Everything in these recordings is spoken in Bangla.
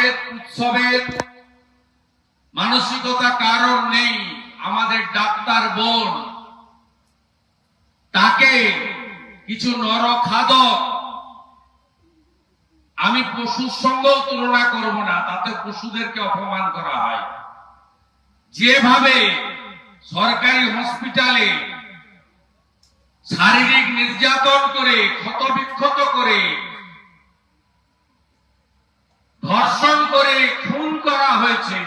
আবেদ উৎসবের মানসিকতা কারণ নেই আমাদের ডাক্তার বোন। তাকে কিছু নরখাদক আমি পশুর সঙ্গেও তুলনা করব না, তাতে পশুদেরকে অপমান করা হয়। যেভাবে সরকারি হসপিটালে শারীরিক নির্যাতন করে ক্ষতবিক্ষত করে ধর্ষণ করে খুন করা হয়েছে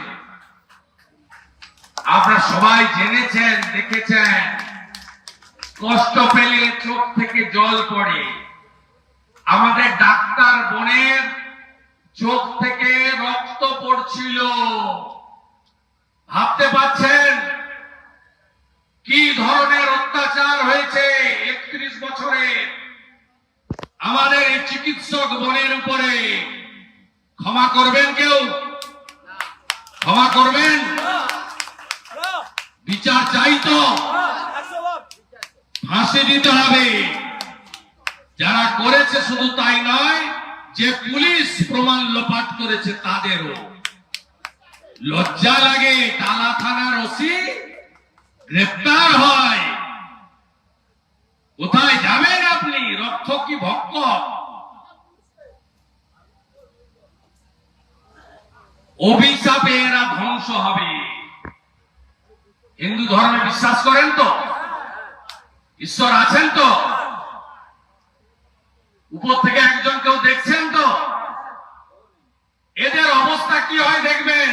আপনারা সবাই জেনেছেন, দেখেছেন? কষ্ট পেলে চোখ থেকে জল পড়ে। আমাদের ডাক্তার বোনের চোখ থেকে রক্ত পড়ছিল। ভাবতে পাচ্ছেন কি ধরনের অত্যাচার হয়েছে একত্রিশ বছরে? আমাদের এই চিকিৎসক বোনের উপরে ক্ষমা করবেন কেউ বিচার চাই তো। ফাঁসি দিতে হবে। যারা করেছে শুধু তাই নয়, যে পুলিশ প্রমাণ লোপাট করেছে তাদেরও। লজ্জা লাগে টালা থানার ওসি গ্রেপ্তার হয়। কোথায় যাবেন আপনি? রক্ষ কি ভক্ত? অভিশাপে এরা ধ্বংস হবে। হিন্দু ধর্মে বিশ্বাস করেন তো? ঈশ্বর আছেন তো? উপর থেকে একজন কেউ দেখছেন তো? এদের অবস্থা কি হয় দেখবেন?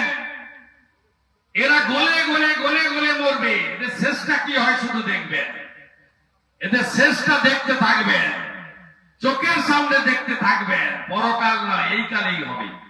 এরা গলে গলে গলে গলে মরবে। এদের শেষটা কি হয় শুধু দেখবেন? এদের শেষটা দেখতে থাকবেন। চোখের সামনে দেখতে থাকবেন। পরকাল নয়, এই কালেই হবে।